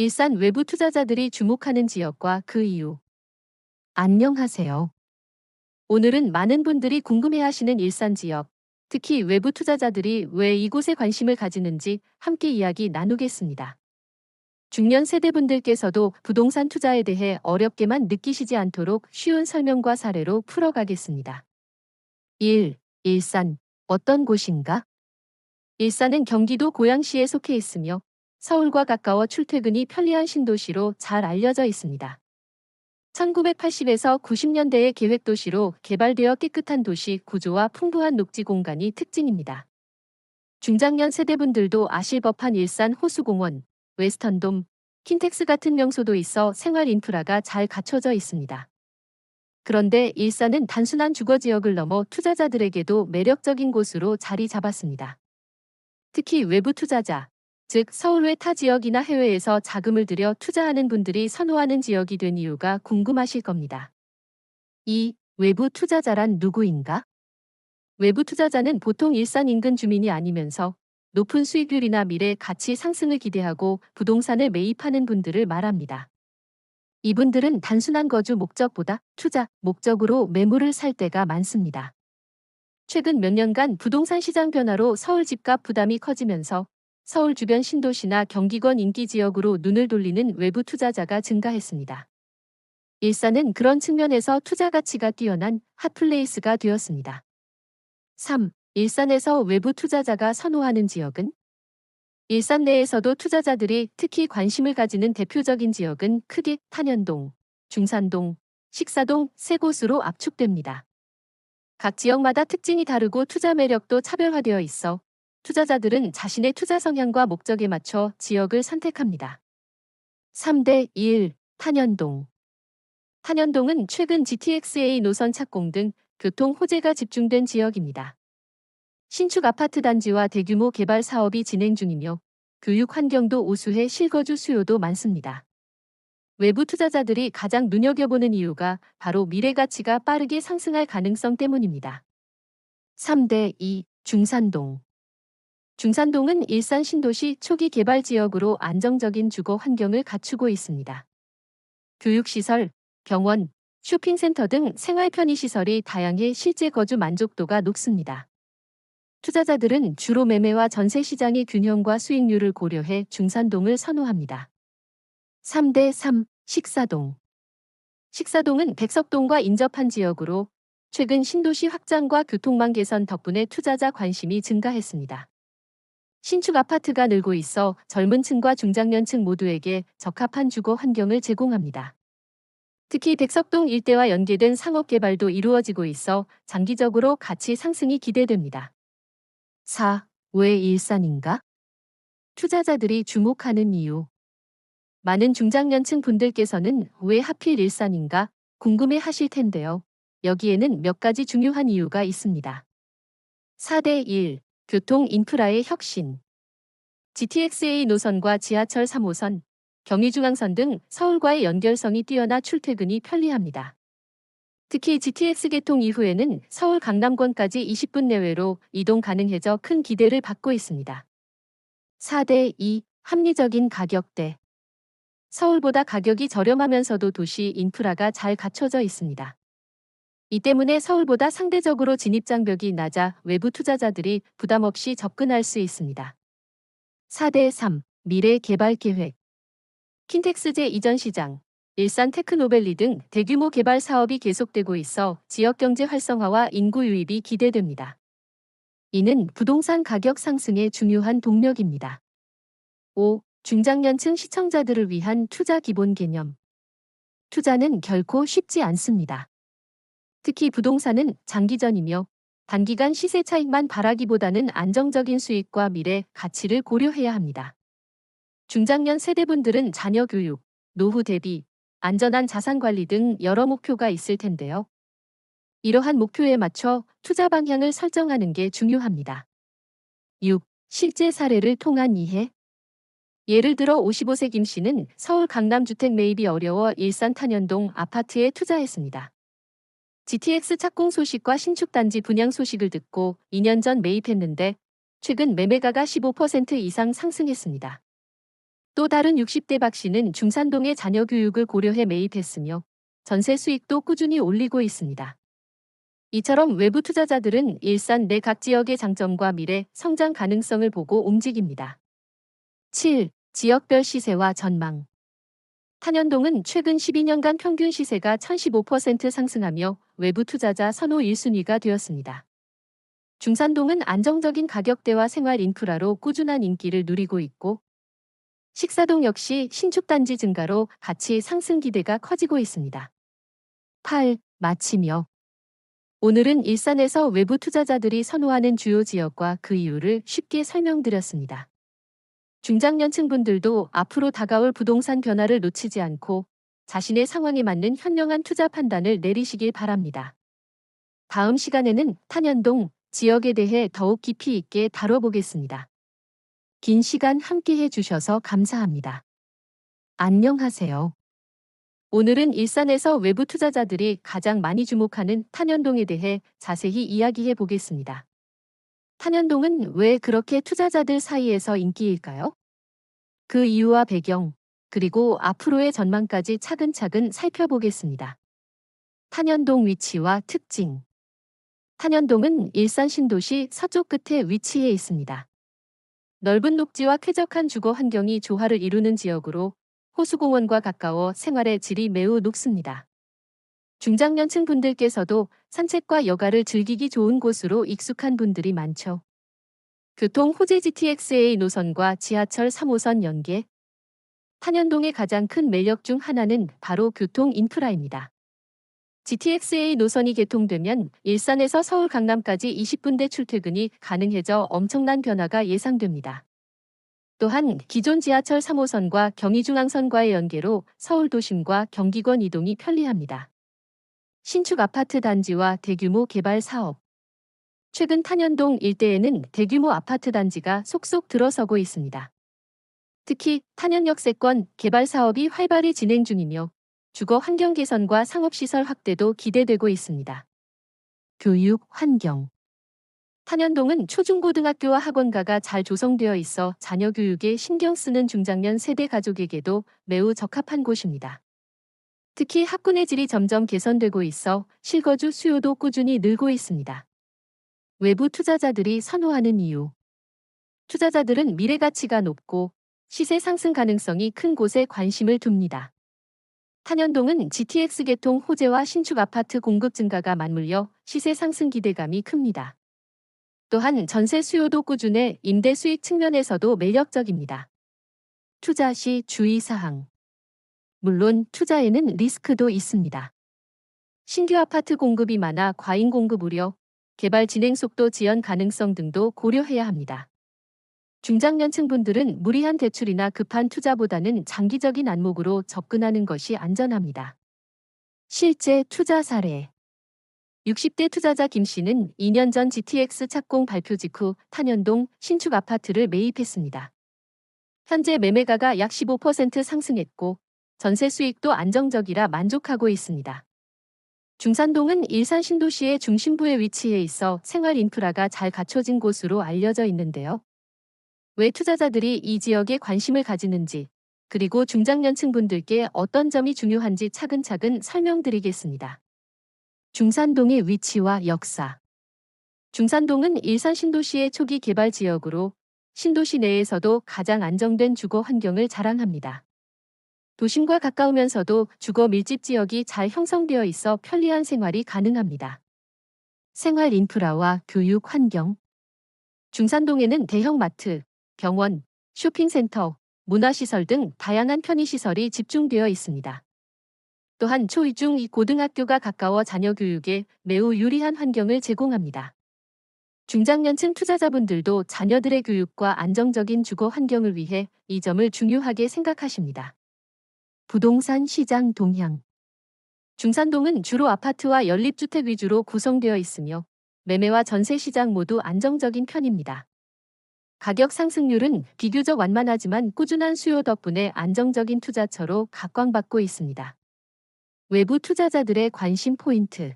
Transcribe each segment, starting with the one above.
일산 외부 투자자들이 주목하는 지역과 그 이유. 안녕하세요. 오늘은 많은 분들이 궁금해하시는 일산 지역, 특히 외부 투자자들이 왜 이곳에 관심을 가지는지 함께 이야기 나누겠습니다. 중년 세대분들께서도 부동산 투자에 대해 어렵게만 느끼시지 않도록 쉬운 설명과 사례로 풀어가겠습니다. 1. 일산. 어떤 곳인가? 일산은 경기도 고양시에 속해 있으며 서울과 가까워 출퇴근이 편리한 신도시로 잘 알려져 있습니다. 1980에서 90년대의 계획도시로 개발되어 깨끗한 도시 구조와 풍부한 녹지 공간이 특징입니다. 중장년 세대분들도 아실 법한 일산 호수공원, 웨스턴돔, 킨텍스 같은 명소도 있어 생활 인프라가 잘 갖춰져 있습니다. 그런데 일산은 단순한 주거 지역을 넘어 투자자들에게도 매력적인 곳으로 자리 잡았습니다. 특히 외부 투자자, 즉 서울 외 타 지역이나 해외에서 자금을 들여 투자하는 분들이 선호하는 지역이 된 이유가 궁금하실 겁니다. 2. 외부 투자자란 누구인가? 외부 투자자는 보통 일산 인근 주민이 아니면서 높은 수익률이나 미래 가치 상승을 기대하고 부동산을 매입하는 분들을 말합니다. 이분들은 단순한 거주 목적보다 투자 목적으로 매물을 살 때가 많습니다. 최근 몇 년간 부동산 시장 변화로 서울 집값 부담이 커지면서 서울 주변 신도시나 경기권 인기 지역으로 눈을 돌리는 외부 투자자가 증가했습니다. 일산은 그런 측면에서 투자 가치가 뛰어난 핫플레이스가 되었습니다. 3. 일산에서 외부 투자자가 선호하는 지역은? 일산 내에서도 투자자들이 특히 관심을 가지는 대표적인 지역은 크게 탄현동, 중산동, 식사동 세 곳으로 압축됩니다. 각 지역마다 특징이 다르고 투자 매력도 차별화되어 있어 투자자들은 자신의 투자 성향과 목적에 맞춰 지역을 선택합니다. 3대 1. 탄현동 탄현동은 최근 GTX-A 노선 착공 등 교통 호재가 집중된 지역입니다. 신축 아파트 단지와 대규모 개발 사업이 진행 중이며 교육 환경도 우수해 실거주 수요도 많습니다. 외부 투자자들이 가장 눈여겨보는 이유가 바로 미래 가치가 빠르게 상승할 가능성 때문입니다. 3대 2. 중산동 중산동은 일산 신도시 초기 개발 지역으로 안정적인 주거 환경을 갖추고 있습니다. 교육시설, 병원, 쇼핑센터 등 생활 편의시설이 다양해 실제 거주 만족도가 높습니다. 투자자들은 주로 매매와 전세 시장의 균형과 수익률을 고려해 중산동을 선호합니다. 3대 3 식사동 식사동은 백석동과 인접한 지역으로 최근 신도시 확장과 교통망 개선 덕분에 투자자 관심이 증가했습니다. 신축 아파트가 늘고 있어 젊은 층과 중장년층 모두에게 적합한 주거 환경을 제공합니다. 특히 백석동 일대와 연계된 상업 개발도 이루어지고 있어 장기적으로 가치 상승이 기대됩니다. 4. 왜 일산인가? 투자자들이 주목하는 이유. 많은 중장년층 분들께서는 왜 하필 일산인가 궁금해 하실 텐데요. 여기에는 몇 가지 중요한 이유가 있습니다. 4대 1. 교통 인프라의 혁신. GTX-A 노선과 지하철 3호선, 경의중앙선 등 서울과의 연결성이 뛰어나 출퇴근이 편리합니다. 특히 GTX 개통 이후에는 서울 강남권까지 20분 내외로 이동 가능해져 큰 기대를 받고 있습니다. 4대 2. 합리적인 가격대. 서울보다 가격이 저렴하면서도 도시 인프라가 잘 갖춰져 있습니다. 이 때문에 서울보다 상대적으로 진입장벽이 낮아 외부 투자자들이 부담 없이 접근할 수 있습니다. 4대 3. 미래 개발 계획. 킨텍스제 이전 시장, 일산 테크노밸리 등 대규모 개발 사업이 계속되고 있어 지역 경제 활성화와 인구 유입이 기대됩니다. 이는 부동산 가격 상승의 중요한 동력입니다. 5. 중장년층 시청자들을 위한 투자 기본 개념. 투자는 결코 쉽지 않습니다. 특히 부동산은 장기전이며 단기간 시세 차익만 바라기보다는 안정적인 수익과 미래 가치를 고려해야 합니다. 중장년 세대분들은 자녀 교육, 노후 대비, 안전한 자산 관리 등 여러 목표가 있을 텐데요. 이러한 목표에 맞춰 투자 방향을 설정하는 게 중요합니다. 6. 실제 사례를 통한 이해. 예를 들어 55세 김 씨는 서울 강남 주택 매입이 어려워 일산 탄현동 아파트에 투자했습니다. GTX 착공 소식과 신축 단지 분양 소식을 듣고 2년 전 매입했는데 최근 매매가가 15% 이상 상승했습니다. 또 다른 60대 박 씨는 중산동의 자녀 교육을 고려해 매입했으며 전세 수익도 꾸준히 올리고 있습니다. 이처럼 외부 투자자들은 일산 내 각 지역의 장점과 미래, 성장 가능성을 보고 움직입니다. 7. 지역별 시세와 전망 탄현동은 최근 12년간 평균 시세가 1015% 상승하며 외부 투자자 선호 1순위가 되었습니다. 중산동은 안정적인 가격대와 생활 인프라로 꾸준한 인기를 누리고 있고 식사동 역시 신축 단지 증가로 가치 상승 기대가 커지고 있습니다. 8. 마치며 오늘은 일산에서 외부 투자자들이 선호하는 주요 지역과 그 이유를 쉽게 설명드렸습니다. 중장년층 분들도 앞으로 다가올 부동산 변화를 놓치지 않고 자신의 상황에 맞는 현명한 투자 판단을 내리시길 바랍니다. 다음 시간에는 탄현동 지역에 대해 더욱 깊이 있게 다뤄보겠습니다. 긴 시간 함께 해주셔서 감사합니다. 안녕하세요. 오늘은 일산에서 외부 투자자들이 가장 많이 주목하는 탄현동에 대해 자세히 이야기해 보겠습니다. 탄현동은 왜 그렇게 투자자들 사이에서 인기일까요? 그 이유와 배경, 그리고 앞으로의 전망까지 차근차근 살펴보겠습니다. 탄현동 위치와 특징 탄현동은 일산 신도시 서쪽 끝에 위치해 있습니다. 넓은 녹지와 쾌적한 주거 환경이 조화를 이루는 지역으로 호수공원과 가까워 생활의 질이 매우 높습니다. 중장년층 분들께서도 산책과 여가를 즐기기 좋은 곳으로 익숙한 분들이 많죠. 교통 호재 GTX-A 노선과 지하철 3호선 연계. 탄현동의 가장 큰 매력 중 하나는 바로 교통 인프라입니다. GTX-A 노선이 개통되면 일산에서 서울 강남까지 20분대 출퇴근이 가능해져 엄청난 변화가 예상됩니다. 또한 기존 지하철 3호선과 경의중앙선과의 연계로 서울 도심과 경기권 이동이 편리합니다. 신축 아파트 단지와 대규모 개발 사업. 최근 탄현동 일대에는 대규모 아파트 단지가 속속 들어서고 있습니다. 특히 탄현역 세권 개발 사업이 활발히 진행 중이며 주거 환경 개선과 상업시설 확대도 기대되고 있습니다. 교육 환경 탄현동은 초중고등학교와 학원가가 잘 조성되어 있어 자녀 교육에 신경 쓰는 중장년 세대 가족에게도 매우 적합한 곳입니다. 특히 학군의 질이 점점 개선되고 있어 실거주 수요도 꾸준히 늘고 있습니다. 외부 투자자들이 선호하는 이유 투자자들은 미래 가치가 높고 시세 상승 가능성이 큰 곳에 관심을 둡니다. 탄현동은 GTX 개통 호재와 신축 아파트 공급 증가가 맞물려 시세 상승 기대감이 큽니다. 또한 전세 수요도 꾸준해 임대 수익 측면에서도 매력적입니다. 투자 시 주의사항. 물론 투자에는 리스크도 있습니다. 신규 아파트 공급이 많아 과잉 공급 우려, 개발 진행 속도 지연 가능성 등도 고려해야 합니다. 중장년층 분들은 무리한 대출이나 급한 투자보다는 장기적인 안목으로 접근하는 것이 안전합니다. 실제 투자 사례 60대 투자자 김 씨는 2년 전 GTX 착공 발표 직후 탄현동 신축 아파트를 매입했습니다. 현재 매매가가 약 15% 상승했고 전세 수익도 안정적이라 만족하고 있습니다. 중산동은 일산 신도시의 중심부에 위치해 있어 생활 인프라가 잘 갖춰진 곳으로 알려져 있는데요. 왜 투자자들이 이 지역에 관심을 가지는지, 그리고 중장년층 분들께 어떤 점이 중요한지 차근차근 설명드리겠습니다. 중산동의 위치와 역사 중산동은 일산 신도시의 초기 개발 지역으로 신도시 내에서도 가장 안정된 주거 환경을 자랑합니다. 도심과 가까우면서도 주거 밀집 지역이 잘 형성되어 있어 편리한 생활이 가능합니다. 생활 인프라와 교육 환경 중산동에는 대형 마트, 병원, 쇼핑센터, 문화시설 등 다양한 편의시설이 집중되어 있습니다. 또한 초이중 이 고등학교가 가까워 자녀 교육에 매우 유리한 환경을 제공합니다. 중장년층 투자자분들도 자녀들의 교육과 안정적인 주거 환경을 위해 이 점을 중요하게 생각하십니다. 부동산 시장 동향 중산동은 주로 아파트와 연립주택 위주로 구성되어 있으며 매매와 전세 시장 모두 안정적인 편입니다. 가격 상승률은 비교적 완만하지만 꾸준한 수요 덕분에 안정적인 투자처로 각광받고 있습니다. 외부 투자자들의 관심 포인트.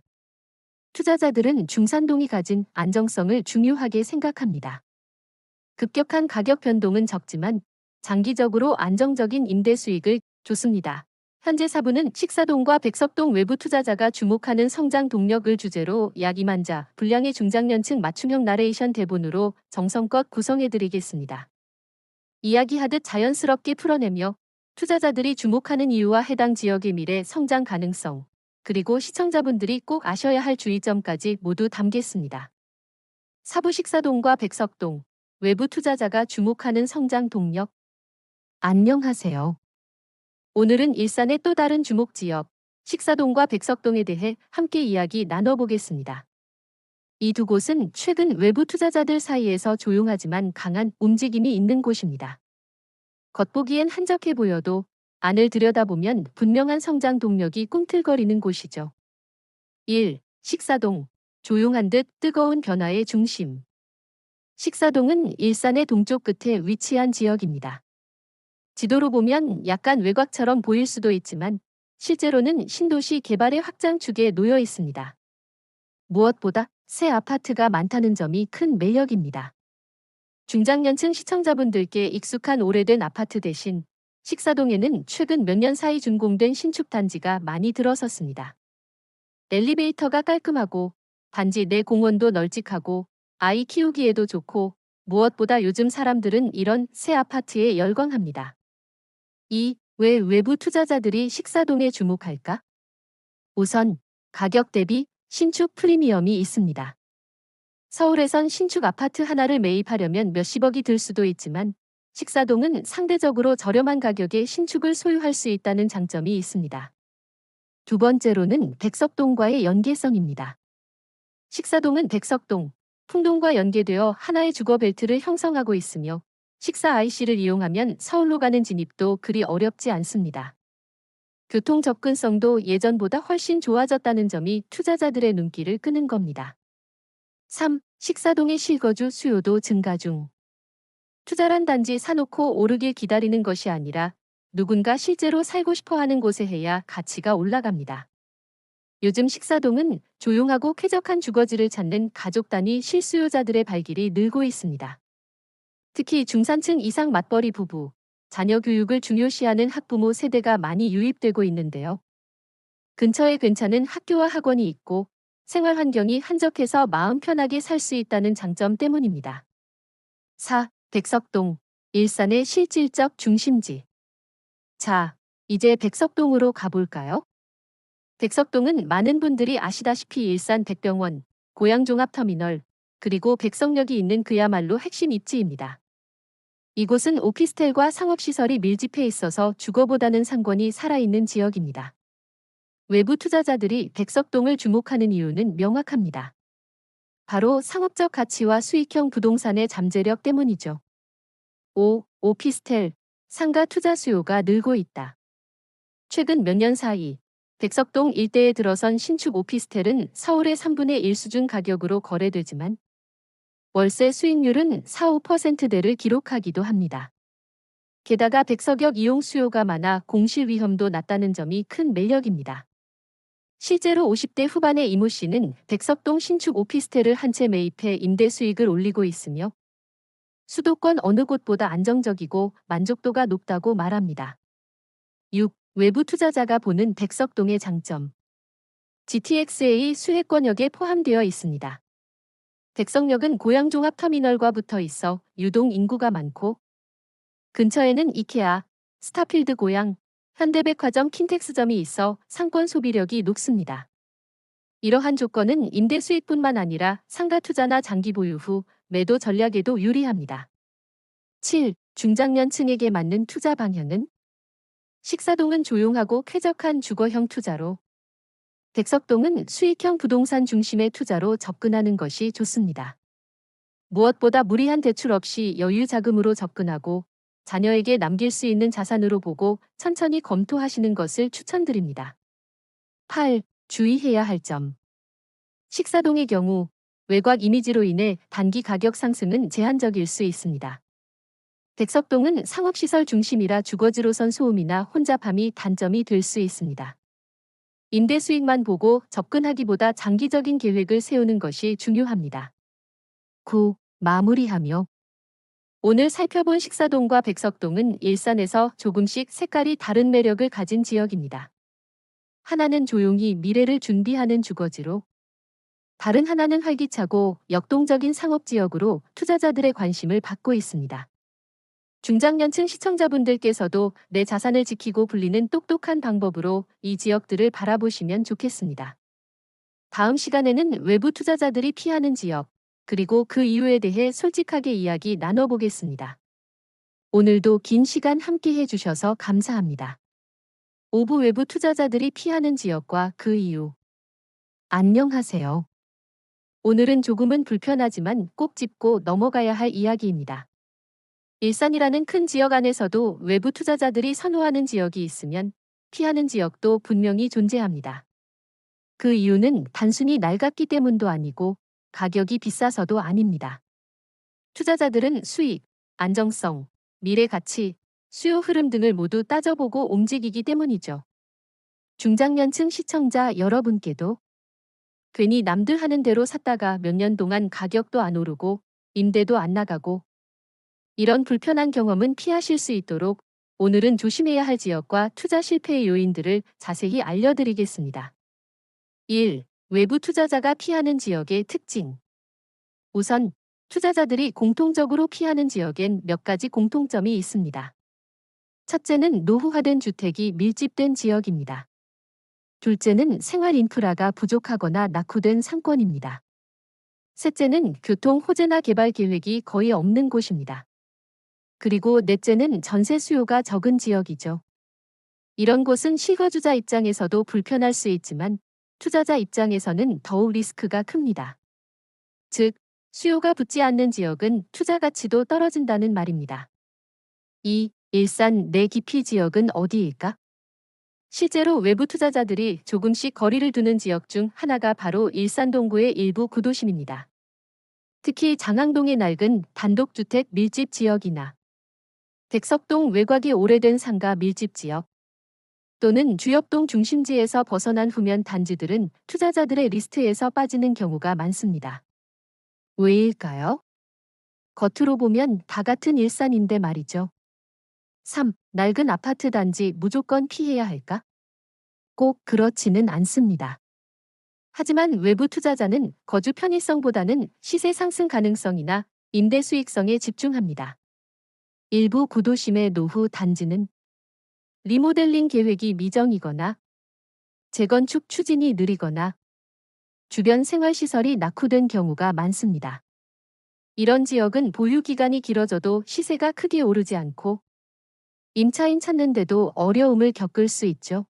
투자자들은 중산동이 가진 안정성을 중요하게 생각합니다. 급격한 가격 변동은 적지만 장기적으로 안정적인 임대 수익을 줬습니다. 현재 사부는 식사동과 백석동 외부 투자자가 주목하는 성장 동력을 주제로 약 2만 자 분량의 중장년층 맞춤형 나레이션 대본으로 정성껏 구성해드리겠습니다. 이야기하듯 자연스럽게 풀어내며 투자자들이 주목하는 이유와 해당 지역의 미래 성장 가능성, 그리고 시청자분들이 꼭 아셔야 할 주의점까지 모두 담겠습니다. 사부 식사동과 백석동, 외부 투자자가 주목하는 성장 동력. 안녕하세요. 오늘은 일산의 또 다른 주목 지역, 식사동과 백석동에 대해 함께 이야기 나눠보겠습니다. 이 두 곳은 최근 외부 투자자들 사이에서 조용하지만 강한 움직임이 있는 곳입니다. 겉보기엔 한적해 보여도 안을 들여다보면 분명한 성장 동력이 꿈틀거리는 곳이죠. 1. 식사동. 조용한 듯 뜨거운 변화의 중심. 식사동은 일산의 동쪽 끝에 위치한 지역입니다. 지도로 보면 약간 외곽처럼 보일 수도 있지만 실제로는 신도시 개발의 확장축에 놓여 있습니다. 무엇보다 새 아파트가 많다는 점이 큰 매력입니다. 중장년층 시청자분들께 익숙한 오래된 아파트 대신 식사동에는 최근 몇 년 사이 준공된 신축 단지가 많이 들어섰습니다. 엘리베이터가 깔끔하고 단지 내 공원도 널찍하고 아이 키우기에도 좋고 무엇보다 요즘 사람들은 이런 새 아파트에 열광합니다. 2. 왜 외부 투자자들이 식사동에 주목할까? 우선 가격 대비 신축 프리미엄이 있습니다. 서울에선 신축 아파트 하나를 매입하려면 몇십억이 들 수도 있지만 식사동은 상대적으로 저렴한 가격에 신축을 소유할 수 있다는 장점이 있습니다. 두 번째로는 백석동과의 연계성입니다. 식사동은 백석동, 풍동과 연계되어 하나의 주거 벨트를 형성하고 있으며 식사 IC를 이용하면 서울로 가는 진입도 그리 어렵지 않습니다. 교통 접근성도 예전보다 훨씬 좋아졌다는 점이 투자자들의 눈길을 끄는 겁니다. 3. 식사동의 실거주 수요도 증가 중. 투자란 단지 사놓고 오르길 기다리는 것이 아니라 누군가 실제로 살고 싶어 하는 곳에 해야 가치가 올라갑니다. 요즘 식사동은 조용하고 쾌적한 주거지를 찾는 가족 단위 실수요자들의 발길이 늘고 있습니다. 특히 중산층 이상 맞벌이 부부, 자녀 교육을 중요시하는 학부모 세대가 많이 유입되고 있는데요. 근처에 괜찮은 학교와 학원이 있고 생활 환경이 한적해서 마음 편하게 살 수 있다는 장점 때문입니다. 4. 백석동, 일산의 실질적 중심지. 자, 이제 백석동으로 가볼까요? 백석동은 많은 분들이 아시다시피 일산 백병원, 고양종합터미널, 그리고 백석역이 있는 그야말로 핵심 입지입니다. 이곳은 오피스텔과 상업시설이 밀집해 있어서 주거보다는 상권이 살아있는 지역입니다. 외부 투자자들이 백석동을 주목하는 이유는 명확합니다. 바로 상업적 가치와 수익형 부동산의 잠재력 때문이죠. 5. 오피스텔, 상가 투자 수요가 늘고 있다. 최근 몇 년 사이 백석동 일대에 들어선 신축 오피스텔은 서울의 3분의 1 수준 가격으로 거래되지만 월세 수익률은 4, 5%대를 기록하기도 합니다. 게다가 백석역 이용 수요가 많아 공실 위험도 낮다는 점이 큰 매력입니다. 실제로 50대 후반의 이모 씨는 백석동 신축 오피스텔을 한 채 매입해 임대 수익을 올리고 있으며 수도권 어느 곳보다 안정적이고 만족도가 높다고 말합니다. 6. 외부 투자자가 보는 백석동의 장점. GTX-A 수혜권역에 포함되어 있습니다. 백석역은 고양종합터미널과 붙어 있어 유동 인구가 많고 근처에는 이케아, 스타필드 고양, 현대백화점 킨텍스점이 있어 상권 소비력이 높습니다. 이러한 조건은 임대 수익뿐만 아니라 상가 투자나 장기 보유 후 매도 전략에도 유리합니다. 7. 중장년층에게 맞는 투자 방향은 식사동은 조용하고 쾌적한 주거형 투자로 백석동은 수익형 부동산 중심의 투자로 접근하는 것이 좋습니다. 무엇보다 무리한 대출 없이 여유 자금으로 접근하고 자녀에게 남길 수 있는 자산으로 보고 천천히 검토하시는 것을 추천드립니다. 8. 주의해야 할 점. 식사동의 경우 외곽 이미지로 인해 단기 가격 상승은 제한적일 수 있습니다. 백석동은 상업시설 중심이라 주거지로선 소음이나 혼잡함이 단점이 될 수 있습니다. 임대 수익만 보고 접근하기보다 장기적인 계획을 세우는 것이 중요합니다. 9. 마무리하며 오늘 살펴본 식사동과 백석동은 일산에서 조금씩 색깔이 다른 매력을 가진 지역입니다. 하나는 조용히 미래를 준비하는 주거지로 다른 하나는 활기차고 역동적인 상업지역으로 투자자들의 관심을 받고 있습니다. 중장년층 시청자분들께서도 내 자산을 지키고 불리는 똑똑한 방법으로 이 지역들을 바라보시면 좋겠습니다. 다음 시간에는 외부 투자자들이 피하는 지역, 그리고 그 이유에 대해 솔직하게 이야기 나눠보겠습니다. 오늘도 긴 시간 함께 해주셔서 감사합니다. 오부 외부 투자자들이 피하는 지역과 그 이유. 안녕하세요. 오늘은 조금은 불편하지만 꼭 짚고 넘어가야 할 이야기입니다. 일산이라는 큰 지역 안에서도 외부 투자자들이 선호하는 지역이 있으면 피하는 지역도 분명히 존재합니다. 그 이유는 단순히 낡았기 때문도 아니고 가격이 비싸서도 아닙니다. 투자자들은 수익, 안정성, 미래 가치, 수요 흐름 등을 모두 따져보고 움직이기 때문이죠. 중장년층 시청자 여러분께도 괜히 남들 하는 대로 샀다가 몇 년 동안 가격도 안 오르고 임대도 안 나가고 이런 불편한 경험은 피하실 수 있도록 오늘은 조심해야 할 지역과 투자 실패의 요인들을 자세히 알려드리겠습니다. 1. 외부 투자자가 피하는 지역의 특징. 우선 투자자들이 공통적으로 피하는 지역엔 몇 가지 공통점이 있습니다. 첫째는 노후화된 주택이 밀집된 지역입니다. 둘째는 생활 인프라가 부족하거나 낙후된 상권입니다. 셋째는 교통 호재나 개발 계획이 거의 없는 곳입니다. 그리고 넷째는 전세 수요가 적은 지역이죠. 이런 곳은 실거주자 입장에서도 불편할 수 있지만 투자자 입장에서는 더욱 리스크가 큽니다. 즉, 수요가 붙지 않는 지역은 투자 가치도 떨어진다는 말입니다. 2. 일산 내 깊이 지역은 어디일까? 실제로 외부 투자자들이 조금씩 거리를 두는 지역 중 하나가 바로 일산 동구의 일부 구도심입니다. 특히 장항동의 낡은 단독주택 밀집 지역이나 백석동 외곽이 오래된 상가 밀집 지역 또는 주엽동 중심지에서 벗어난 후면 단지들은 투자자들의 리스트에서 빠지는 경우가 많습니다. 왜일까요? 겉으로 보면 다 같은 일산인데 말이죠. 3. 낡은 아파트 단지 무조건 피해야 할까? 꼭 그렇지는 않습니다. 하지만 외부 투자자는 거주 편의성보다는 시세 상승 가능성이나 임대 수익성에 집중합니다. 일부 구도심의 노후 단지는 리모델링 계획이 미정이거나 재건축 추진이 느리거나 주변 생활시설이 낙후된 경우가 많습니다. 이런 지역은 보유기간이 길어져도 시세가 크게 오르지 않고 임차인 찾는데도 어려움을 겪을 수 있죠.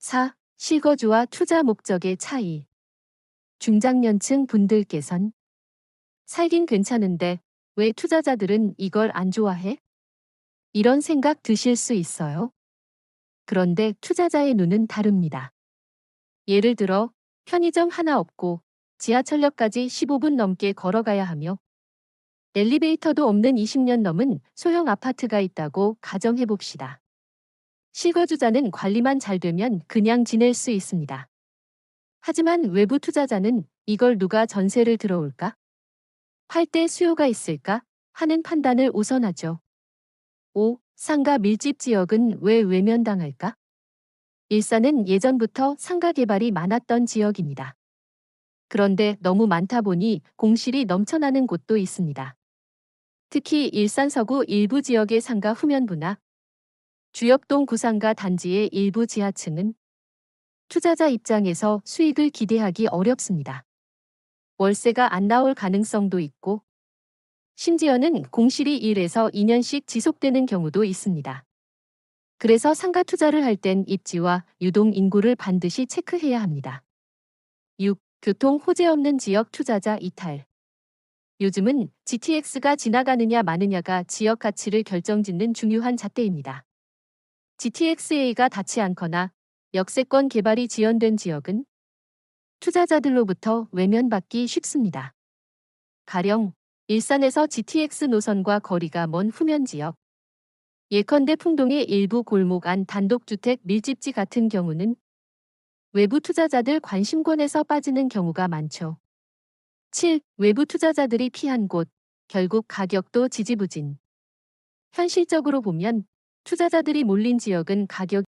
4. 실거주와 투자 목적의 차이. 중장년층 분들께선 살긴 괜찮은데 왜 투자자들은 이걸 안 좋아해? 이런 생각 드실 수 있어요. 그런데 투자자의 눈은 다릅니다. 예를 들어 편의점 하나 없고 지하철역까지 15분 넘게 걸어가야 하며 엘리베이터도 없는 20년 넘은 소형 아파트가 있다고 가정해 봅시다. 실거주자는 관리만 잘 되면 그냥 지낼 수 있습니다. 하지만 외부 투자자는 이걸 누가 전세를 들어올까? 팔 때 수요가 있을까? 하는 판단을 우선하죠. 5. 상가 밀집 지역은 왜 외면당할까? 일산은 예전부터 상가 개발이 많았던 지역입니다. 그런데 너무 많다 보니 공실이 넘쳐나는 곳도 있습니다. 특히 일산 서구 일부 지역의 상가 후면부나 주엽동 구상가 단지의 일부 지하층은 투자자 입장에서 수익을 기대하기 어렵습니다. 월세가 안 나올 가능성도 있고 심지어는 공실이 1에서 2년씩 지속되는 경우도 있습니다. 그래서 상가 투자를 할 땐 입지와 유동 인구를 반드시 체크해야 합니다. 6. 교통 호재 없는 지역 투자자 이탈. 요즘은 GTX가 지나가느냐 마느냐가 지역 가치를 결정짓는 중요한 잣대입니다. GTX-A가 닿지 않거나 역세권 개발이 지연된 지역은 투자자들로부터 외면받기 쉽습니다. 가령 일산에서 GTX 노선과 거리가 먼 후면 지역, 예컨대 풍동의 일부 골목 안 단독주택 밀집지 같은 경우는 외부 투자자들 관심권에서 빠지는 경우가 많죠. 7. 외부 투자자들이 피한 곳, 결국 가격도 지지부진. 현실적으로 보면 투자자들이 몰린 지역은 가격